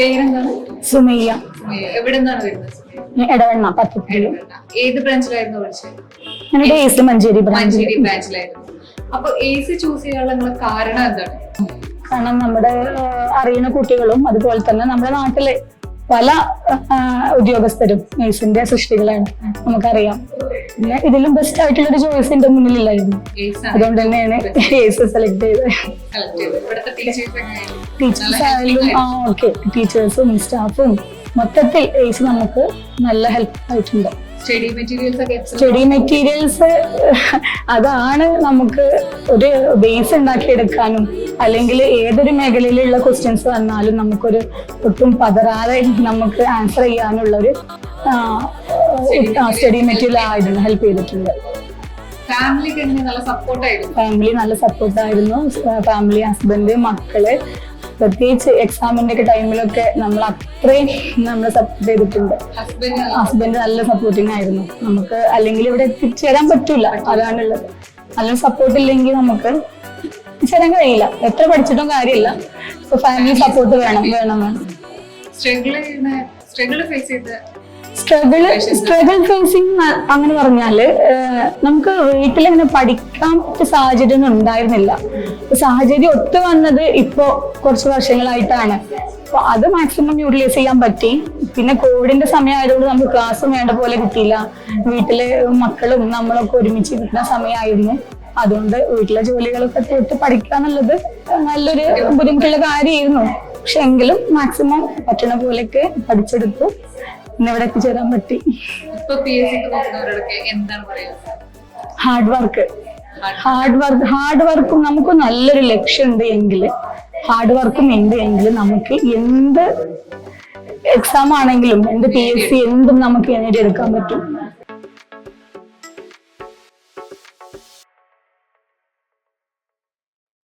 പേരെന്താണ്? സുമയ്യ. എവിടെ നിന്നാണ് വരുന്നത് ഇടവണ്ണ ഏത് ബ്രാഞ്ചിലായിരുന്നു പഠിച്ചത്? ഞാൻ ഡേയ്സ് മഞ്ചേരി ബ്രാഞ്ചിൽ മഞ്ചേരി ബ്രാഞ്ചിലായിരുന്നു. അപ്പൊ എ ചൂസ് ചെയ്യാനുള്ള നിങ്ങളെ കാരണം എന്താണ്? കാരണം നമ്മുടെ അറിയുന്ന കുട്ടികളും അതുപോലെ തന്നെ നമ്മുടെ നാട്ടിലെ പല ഉദ്യോഗസ്ഥരും നേഴ്സിന്റെ സൃഷ്ടികളാണ് നമുക്കറിയാം. പിന്നെ ഇതിലും ബെസ്റ്റ് ആയിട്ടുള്ള ഒരു ചോയ്സ് എന്റെ മുന്നിലില്ലായിരുന്നു. അതുകൊണ്ട് തന്നെയാണ് ഏസ് സെലക്ട് ചെയ്തത്. ടീച്ചേഴ്സ് ആയാലും ആ ഓക്കെ ടീച്ചേഴ്സും സ്റ്റാഫും മൊത്തത്തിൽ ഏസ് നമുക്ക് നല്ല ഹെൽപ്പ് ആയിട്ടുണ്ട്. സ്റ്റഡി മെറ്റീരിയൽസ് ഒക്കെ സ്റ്റഡി മെറ്റീരിയൽസ് അതാണ് നമുക്ക് ഒരു ബേസ് ഉണ്ടാക്കിയെടുക്കാനും അല്ലെങ്കിൽ ഏതൊരു മേഖലയിലുള്ള ക്വസ്റ്റ്യൻസ് വന്നാലും നമുക്കൊരു ഒട്ടും പതറാതെ നമുക്ക് ആൻസർ ചെയ്യാനുള്ള ഒരു സ്റ്റഡി മെറ്റീരിയൽ ആയിരുന്നു ഹെൽപ്പ് ചെയ്തിട്ടുണ്ട്. ഫാമിലിക്ക് നല്ല സപ്പോർട്ടായിരുന്നു ഫാമിലി നല്ല സപ്പോർട്ടായിരുന്നു ഫാമിലി ഹസ്ബൻഡ് മക്കൾ. പ്രത്യേകിച്ച് എക്സാമിന്റെ ഒക്കെ ടൈമിലൊക്കെ നമ്മൾ അത്രയും നമ്മൾ സപ്പോർട്ട് ചെയ്തിട്ടുണ്ട്. ഹസ്ബൻഡ് നല്ല സപ്പോർട്ടിങ് ആയിരുന്നു. നമുക്ക് അല്ലെങ്കിൽ ഇവിടെ എത്തിച്ചേരാൻ പറ്റൂല. അതാണുള്ളത്. നല്ല സപ്പോർട്ട് ഇല്ലെങ്കിൽ നമുക്ക് എത്തിച്ചേരാൻ കഴിയില്ല. എത്ര പഠിച്ചിട്ടും കാര്യമില്ല. ഫാമിലി സപ്പോർട്ട് വേണം വേണം വേണം. സ്ട്രഗിൾ സ്ട്രഗിൾ ഫേസ് ചെയ്ത് സ്ട്രഗിൾ സ്ട്രഗിൾ ഫേസിങ് അങ്ങനെ പറഞ്ഞാൽ നമുക്ക് വീട്ടിൽ അങ്ങനെ പഠിക്കാൻ സാഹചര്യം ഒന്നും ഉണ്ടായിരുന്നില്ല സാഹചര്യം ഒത്തു വന്നത് ഇപ്പോ കുറച്ച് വർഷങ്ങളായിട്ടാണ്. അപ്പൊ അത് മാക്സിമം യൂട്ടിലൈസ് ചെയ്യാൻ പറ്റി. പിന്നെ കോവിഡിന്റെ സമയമായതുകൊണ്ട് നമുക്ക് ക്ലാസ്സും വേണ്ട പോലെ കിട്ടിയില്ല. വീട്ടിലെ മക്കളും നമ്മളൊക്കെ ഒരുമിച്ച് കിട്ടുന്ന സമയമായിരുന്നു. അതുകൊണ്ട് വീട്ടിലെ ജോലികളൊക്കെ തൊട്ട് പഠിക്കുക എന്നുള്ളത് നല്ലൊരു ബുദ്ധിമുട്ടുള്ള കാര്യമായിരുന്നു. പക്ഷെ എങ്കിലും മാക്സിമം പറ്റണ പോലെയൊക്കെ പഠിച്ചെടുത്തു. ഇന്ന് ഇവിടെ എത്തിച്ചേരാൻ പറ്റി hard work hard work hard വർക്കും നമുക്ക് നല്ലൊരു ലക്ഷ്യമുണ്ട് എങ്കിൽ ഹാർഡ് വർക്കും ഉണ്ട് എങ്കിൽ നമുക്ക് എന്ത് എക്സാം ആണെങ്കിലും എന്ത് പി എസ് സി എന്തും നമുക്ക് നേടിയെടുക്കാൻ പറ്റും.